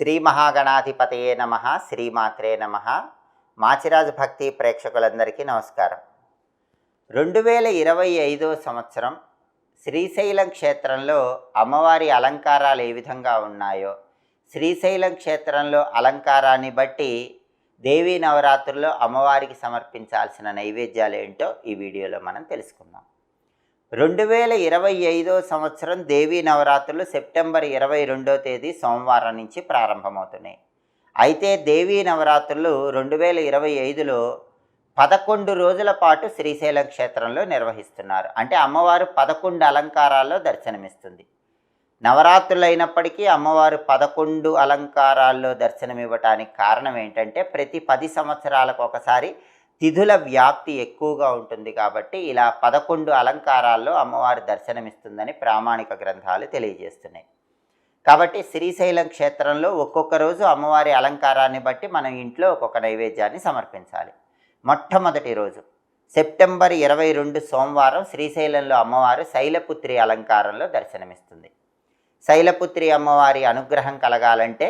శ్రీ మహాగణాధిపతయే నమ శ్రీమాత్రే నమ. మాచిరాజు భక్తి ప్రేక్షకులందరికీ నమస్కారం. రెండు వేల ఇరవై ఐదో సంవత్సరం శ్రీశైలం క్షేత్రంలో అమ్మవారి అలంకారాలు ఏ విధంగా ఉన్నాయో శ్రీశైలం క్షేత్రంలో అలంకారాన్ని బట్టి దేవీ నవరాత్రుల్లో అమ్మవారికి సమర్పించాల్సిన నైవేద్యాలు ఏంటో ఈ వీడియోలో మనం తెలుసుకుందాం. రెండు వేల ఇరవై ఐదో సంవత్సరం దేవీ నవరాత్రులు సెప్టెంబర్ ఇరవై రెండో తేదీ సోమవారం నుంచి ప్రారంభమవుతున్నాయి. అయితే దేవీ నవరాత్రులు రెండు వేల ఇరవై ఐదులో పదకొండు రోజుల పాటు శ్రీశైలం క్షేత్రంలో నిర్వహిస్తున్నారు. అంటే అమ్మవారు పదకొండు అలంకారాల్లో దర్శనమిస్తుంది. నవరాత్రులు అయినప్పటికీ అమ్మవారు పదకొండు అలంకారాల్లో దర్శనమివ్వటానికి కారణం ఏంటంటే ప్రతి పది సంవత్సరాలకు ఒకసారి తిథుల వ్యాప్తి ఎక్కువగా ఉంటుంది కాబట్టి ఇలా పదకొండు అలంకారాల్లో అమ్మవారు దర్శనమిస్తుందని ప్రామాణిక గ్రంథాలు తెలియజేస్తున్నాయి. కాబట్టి శ్రీశైలం క్షేత్రంలో ఒక్కొక్క రోజు అమ్మవారి అలంకారాన్ని బట్టి మనం ఇంట్లో ఒక్కొక్క నైవేద్యాన్ని సమర్పించాలి. మొట్టమొదటి రోజు సెప్టెంబర్ ఇరవై రెండు సోమవారం శ్రీశైలంలో అమ్మవారు శైలపుత్రి అలంకారంలో దర్శనమిస్తుంది. శైలపుత్రి అమ్మవారి అనుగ్రహం కలగాలంటే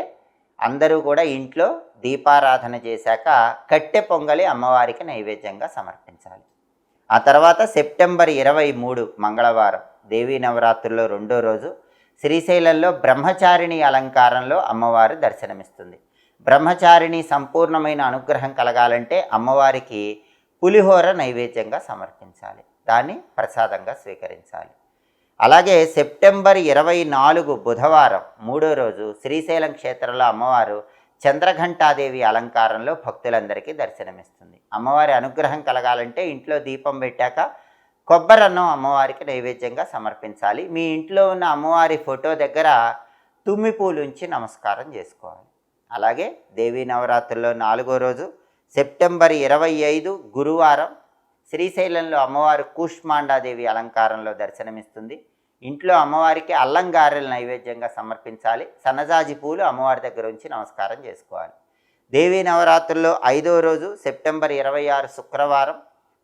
అందరూ కూడా ఇంట్లో దీపారాధన చేశాక కట్టె పొంగలి అమ్మవారికి నైవేద్యంగా సమర్పించాలి. ఆ తర్వాత సెప్టెంబర్ ఇరవై మూడు మంగళవారం దేవీ నవరాత్రుల్లో రెండో రోజు శ్రీశైలంలో బ్రహ్మచారిణి అలంకారంలో అమ్మవారు దర్శనమిస్తుంది. బ్రహ్మచారిణి సంపూర్ణమైన అనుగ్రహం కలగాలంటే అమ్మవారికి పులిహోర నైవేద్యంగా సమర్పించాలి. దాన్ని ప్రసాదంగా స్వీకరించాలి. అలాగే సెప్టెంబర్ ఇరవై నాలుగు బుధవారం మూడో రోజు శ్రీశైలం క్షేత్రంలో అమ్మవారు చంద్రఘంటాదేవి అలంకారంలో భక్తులందరికీ దర్శనమిస్తుంది. అమ్మవారి అనుగ్రహం కలగాలంటే ఇంట్లో దీపం పెట్టాక కొబ్బరన్నం అమ్మవారికి నైవేద్యంగా సమర్పించాలి. మీ ఇంట్లో ఉన్న అమ్మవారి ఫోటో దగ్గర తుమ్మి పూలుంచి నమస్కారం చేసుకోవాలి. అలాగే దేవీ నవరాత్రుల్లో నాలుగో రోజు సెప్టెంబర్ ఇరవై ఐదు గురువారం శ్రీశైలంలో అమ్మవారు కూష్మాండాదేవి అలంకారంలో దర్శనమిస్తుంది. ఇంట్లో అమ్మవారికి అల్లం గారెలు నైవేద్యంగా సమర్పించాలి. సన్నజాజి పూలు అమ్మవారి దగ్గర ఉంచి నమస్కారం చేసుకోవాలి. దేవీ నవరాత్రుల్లో ఐదో రోజు సెప్టెంబర్ ఇరవై ఆరు శుక్రవారం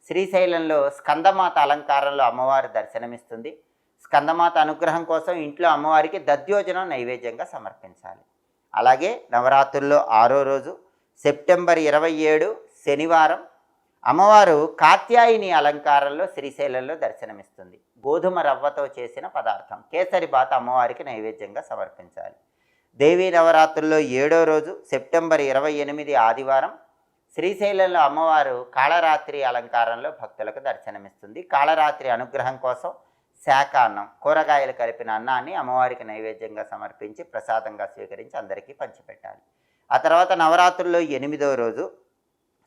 శ్రీశైలంలో స్కందమాత అలంకారంలో అమ్మవారు దర్శనమిస్తుంది. స్కందమాత అనుగ్రహం కోసం ఇంట్లో అమ్మవారికి దద్యోజనం నైవేద్యంగా సమర్పించాలి. అలాగే నవరాత్రుల్లో ఆరో రోజు సెప్టెంబర్ ఇరవై ఏడు శనివారం అమ్మవారు కాత్యాయిని అలంకారంలో శ్రీశైలంలో దర్శనమిస్తుంది. గోధుమ రవ్వతో చేసిన పదార్థం. కేసరి బాత అమ్మవారికి నైవేద్యంగా సమర్పించాలి. దేవీ నవరాత్రుల్లో ఏడో రోజు సెప్టెంబర్ ఇరవై ఎనిమిది ఆదివారం శ్రీశైలంలో అమ్మవారు కాళరాత్రి అలంకారంలో భక్తులకు దర్శనమిస్తుంది. కాళరాత్రి అనుగ్రహం కోసం శాఖ అన్నం కూరగాయలు కలిపిన అన్నాన్ని అమ్మవారికి నైవేద్యంగా సమర్పించి ప్రసాదంగా స్వీకరించి అందరికీ పంచిపెట్టాలి. ఆ తర్వాత నవరాత్రుల్లో ఎనిమిదో రోజు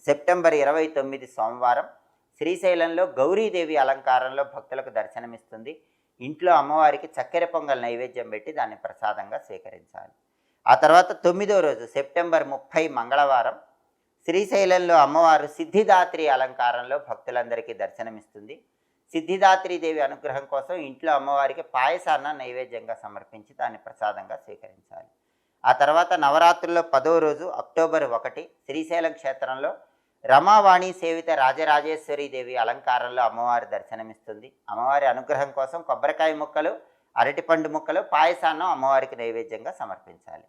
సెప్టెంబర్ ఇరవై తొమ్మిది సోమవారం శ్రీశైలంలో గౌరీదేవి అలంకారంలో భక్తులకు దర్శనమిస్తుంది. ఇంట్లో అమ్మవారికి చక్కెర పొంగల్ నైవేద్యం పెట్టి దాన్ని ప్రసాదంగా స్వీకరించాలి. ఆ తర్వాత తొమ్మిదో రోజు సెప్టెంబర్ ముప్పై మంగళవారం శ్రీశైలంలో అమ్మవారు సిద్ధిదాత్రి అలంకారంలో భక్తులందరికీ దర్శనమిస్తుంది. సిద్ధిదాత్రీదేవి అనుగ్రహం కోసం ఇంట్లో అమ్మవారికి పాయసాన్న నైవేద్యంగా సమర్పించి దాన్ని ప్రసాదంగా స్వీకరించాలి. ఆ తర్వాత నవరాత్రుల్లో పదో రోజు అక్టోబర్ ఒకటి శ్రీశైలం క్షేత్రంలో రమావాణి సేవిత రాజరాజేశ్వరి దేవి అలంకారంలో అమ్మవారి దర్శనమిస్తుంది. అమ్మవారి అనుగ్రహం కోసం కొబ్బరికాయ ముక్కలు అరటిపండు ముక్కలు పాయసాన్నం అమ్మవారికి నైవేద్యంగా సమర్పించాలి.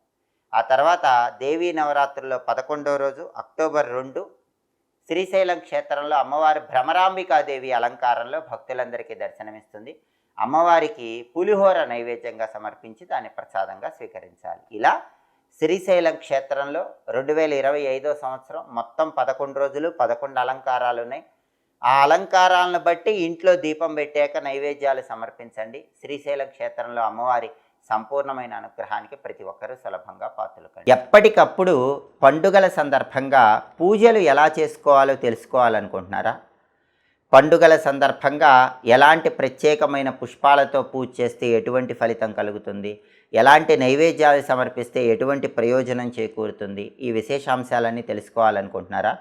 ఆ తర్వాత దేవీ నవరాత్రుల్లో పదకొండో రోజు అక్టోబర్ రెండు శ్రీశైలం క్షేత్రంలో అమ్మవారి భ్రమరాంబికాదేవి అలంకారంలో భక్తులందరికీ దర్శనమిస్తుంది. అమ్మవారికి పులిహోర నైవేద్యంగా సమర్పించి దాన్ని ప్రసాదంగా స్వీకరించాలి. ఇలా శ్రీశైలం క్షేత్రంలో రెండు వేల ఇరవై ఐదో సంవత్సరం మొత్తం పదకొండు రోజులు పదకొండు అలంకారాలు ఉన్నాయి. ఆ అలంకారాలను బట్టి ఇంట్లో దీపం పెట్టాక నైవేద్యాలు సమర్పించండి. శ్రీశైలం క్షేత్రంలో అమ్మవారి సంపూర్ణమైన అనుగ్రహానికి ప్రతి ఒక్కరూ సులభంగా పాత్రలు ఎప్పటికప్పుడు పండుగల సందర్భంగా పూజలు ఎలా చేసుకోవాలో తెలుసుకోవాలనుకుంటున్నారా? పండుగల సందర్భంగా ఎలాంటి ప్రత్యేకమైన పుష్పాలతో పూజ చేస్తే ఎటువంటి ఫలితం కలుగుతుంది? ఎలాంటి నైవేద్యాలు సమర్పిస్తే ఎటువంటి ప్రయోజనం చేకూరుతుంది? ఈ విశేషాంశాలన్నీ తెలుసుకోవాలనుకుంటున్నారా?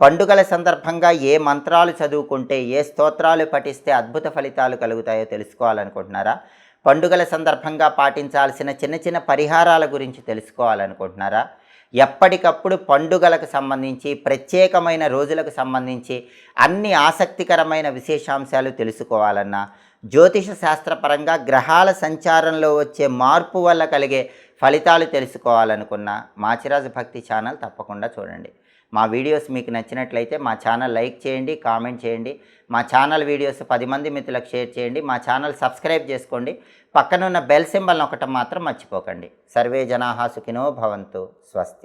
పండుగల సందర్భంగా ఏ మంత్రాలు చదువుకుంటే ఏ స్తోత్రాలు పఠిస్తే అద్భుత ఫలితాలు కలుగుతాయో తెలుసుకోవాలనుకుంటున్నారా? పండుగల సందర్భంగా పాటించాల్సిన చిన్న చిన్న పరిహారాల గురించి తెలుసుకోవాలనుకుంటున్నారా? ఎప్పటికప్పుడు పండుగలకు సంబంధించి ప్రత్యేకమైన రోజులకు సంబంధించి అన్ని ఆసక్తికరమైన విశేషాంశాలు తెలుసుకోవాలన్నా జ్యోతిష శాస్త్రపరంగా గ్రహాల సంచారంలో వచ్చే మార్పు వల్ల కలిగే ఫలితాలు తెలుసుకోవాలనుకున్న మాచిరాజు భక్తి ఛానల్ తప్పకుండా చూడండి. మా వీడియోస్ మీకు నచ్చినట్లయితే మా ఛానల్ లైక్ చేయండి కామెంట్ చేయండి. మా ఛానల్ వీడియోస్ పది మంది మిత్రులకు షేర్ చేయండి. మా ఛానల్ సబ్స్క్రైబ్ చేసుకోండి. పక్కనున్న బెల్ సింబల్ ఒకటి మాత్రం మర్చిపోకండి. సర్వే జనాహా సుఖినో భవంతు. స్వస్తి.